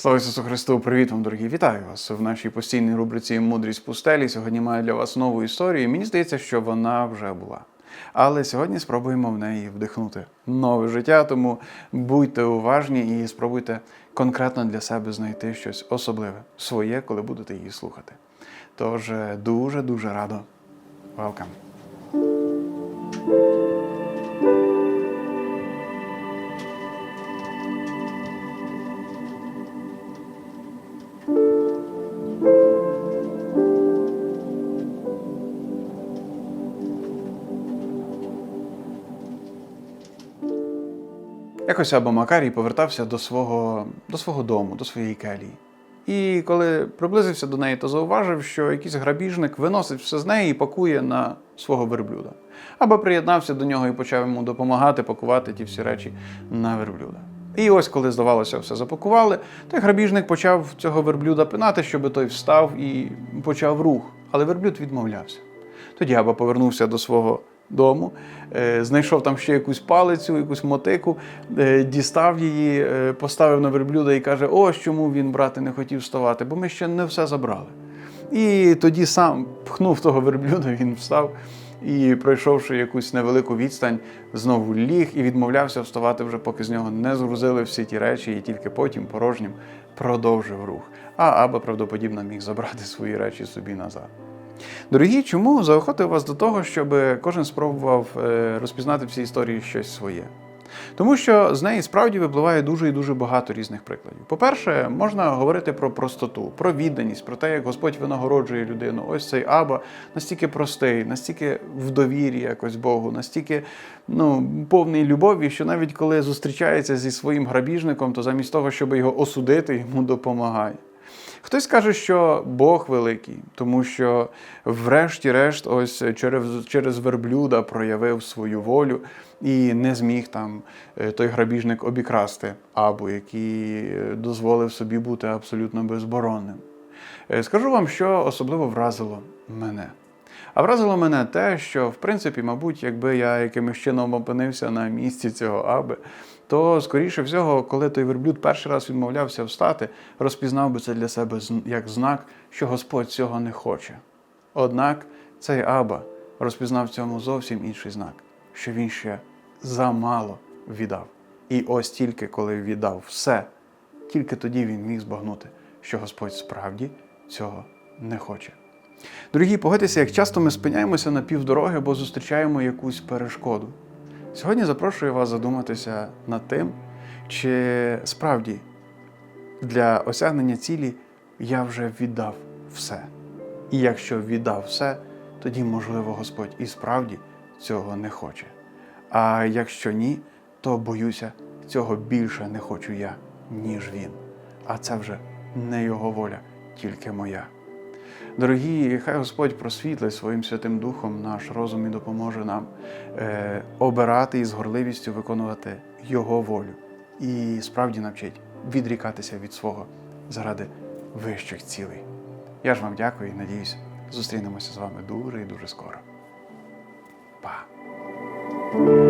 Слава Ісусу Христу! Привіт вам, дорогі! Вітаю вас в нашій постійній рубриці Мудрість пустелі. Сьогодні маю для вас нову історію. Мені здається, що вона вже була. Але сьогодні спробуємо в неї вдихнути нове життя. Тому будьте уважні і спробуйте конкретно для себе знайти щось особливе, своє, коли будете її слухати. Тож дуже дуже радо. Welcome! Якось або Макарій повертався до свого, до свого дому, до своєї келії. І коли приблизився до неї, то зауважив, що якийсь грабіжник виносить все з неї і пакує на свого верблюда. Або приєднався до нього і почав йому допомагати пакувати ті всі речі на верблюда. І ось, коли, здавалося, все запакували, той грабіжник почав цього верблюда пинати, щоб той встав і почав рух. Але верблюд відмовлявся. Тоді Аба повернувся до свого дому, е, знайшов там ще якусь палицю, якусь мотику, е, дістав її, е, поставив на верблюда і каже: ось чому він, брати, не хотів вставати, бо ми ще не все забрали. І тоді сам пхнув того верблюда, він встав і, пройшовши якусь невелику відстань, знову ліг і відмовлявся вставати вже, поки з нього не згрузили всі ті речі, і тільки потім порожнім продовжив рух. А Аба правдоподібно міг забрати свої речі собі назад. Дорогі, чому заохотив вас до того, щоб кожен спробував е, розпізнати в цій історії щось своє? Тому що з неї справді випливає дуже і дуже багато різних прикладів. По-перше, можна говорити про простоту, про відданість, про те, як Господь винагороджує людину. Ось цей Аба настільки простий, настільки в довірі якось Богу, настільки ну, повний любові, що навіть коли зустрічається зі своїм грабіжником, то замість того, щоб його осудити, йому допомагає. Хтось каже, що Бог великий, тому що, врешті-решт, ось через через верблюда проявив свою волю і не зміг там е, той грабіжник обікрасти або який е, дозволив собі бути абсолютно безборонним. Е, Скажу вам, що особливо вразило мене. А вразило мене те, що, в принципі, мабуть, якби я якимось чином опинився на місці цього аби, то, скоріше всього, коли той верблюд перший раз відмовлявся встати, розпізнав би це для себе як знак, що Господь цього не хоче. Однак цей аба розпізнав цьому зовсім інший знак, що він ще замало віддав. І ось тільки коли віддав все, тільки тоді він міг збагнути, що Господь справді цього не хоче. Дорогі, погодьтеся, як часто ми спиняємося на півдороги, бо зустрічаємо якусь перешкоду. Сьогодні запрошую вас задуматися над тим, чи справді для осягнення цілі я вже віддав все. І якщо віддав все, тоді, можливо, Господь і справді цього не хоче. А якщо ні, то боюся, цього більше не хочу я, ніж він. А це вже не його воля, тільки моя. Дорогі, хай Господь просвітлить своїм Святим Духом наш розум і допоможе нам е, обирати і з горливістю виконувати Його волю. І справді навчить відрікатися від свого заради вищих цілей. Я ж вам дякую і надіюсь, зустрінемося з вами дуже і дуже скоро. Па!